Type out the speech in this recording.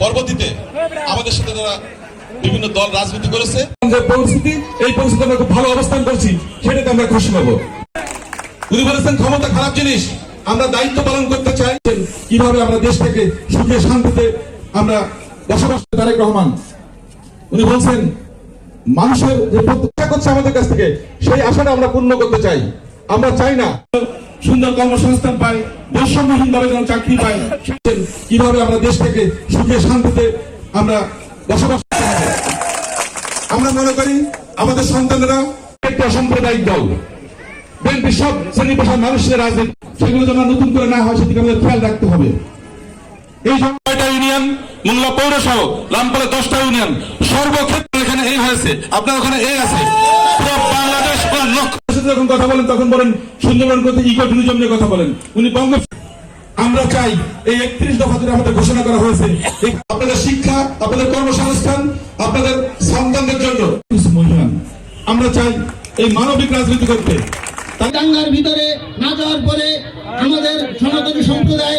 পরবর্তীতে আমাদের সাথে যারা বিভিন্ন দল রাজনীতি করেছে। পরিস্থিতি এই পরিস্থিতি আমরা খুব ভালো অবস্থান করছি সেটাতে আমরা খুশি হব। উনি বলেছেন ক্ষমতা খারাপ জিনিস আমরা দায়িত্ব পালন করতে চাই। কীভাবে আমরা দেশটাকে সুখে শান্তিতে আমরা বসবাস করি। তারেক রহমান উনি বলছেন মানুষের যে প্রত্যাশা করছে আমাদের কাছ থেকে সেই আশাটা আমরা পূর্ণ করতে চাই। আমরা চাই না। সুন্দর কর্মসংস্থান পাই বৈষম্যহীন ভাবে যেন চাকরি পাই কীভাবে আমরা দেশটাকে সুখে, শান্তিতে আমরা বসবাস আমরা মনে করি আমাদের সন্তানেরা একটা অসাম্প্রদায়িক দল। বিএনপি সব শ্রেণি পেশার মানুষের রাজনীতি। সেগুলো যেন নতুন করে না হয়, সেদিকে আমাদের খেয়াল রাখতে হবে। এই ছয়টা ইউনিয়ন? মোংলা পৌরসহ লামপালে দশটা ইউনিয়ন। সর্বক্ষেত্রে এখানে এই হয়েছে। আপনার ওখানে এই আছে। বাংলাদেশ যখন কথা সুন্দরবন করতে ইকো ট্যুরিজম নিয়ে কথা বলেন। উনি বঙ্গ আমরা চাই এই একত্রিশ দফা ধরে আমাদের ঘোষণা করা হয়েছে। আপনাদের শিক্ষা, আপনাদের কর্মসংস্থান, আপনাদের সন্তানদের জন্য। আমরা চাই এই মানবিক রাজনীতি করতে। ভিতরে না যাওয়ার পরে আমাদের সনাতনী সম্প্রদায়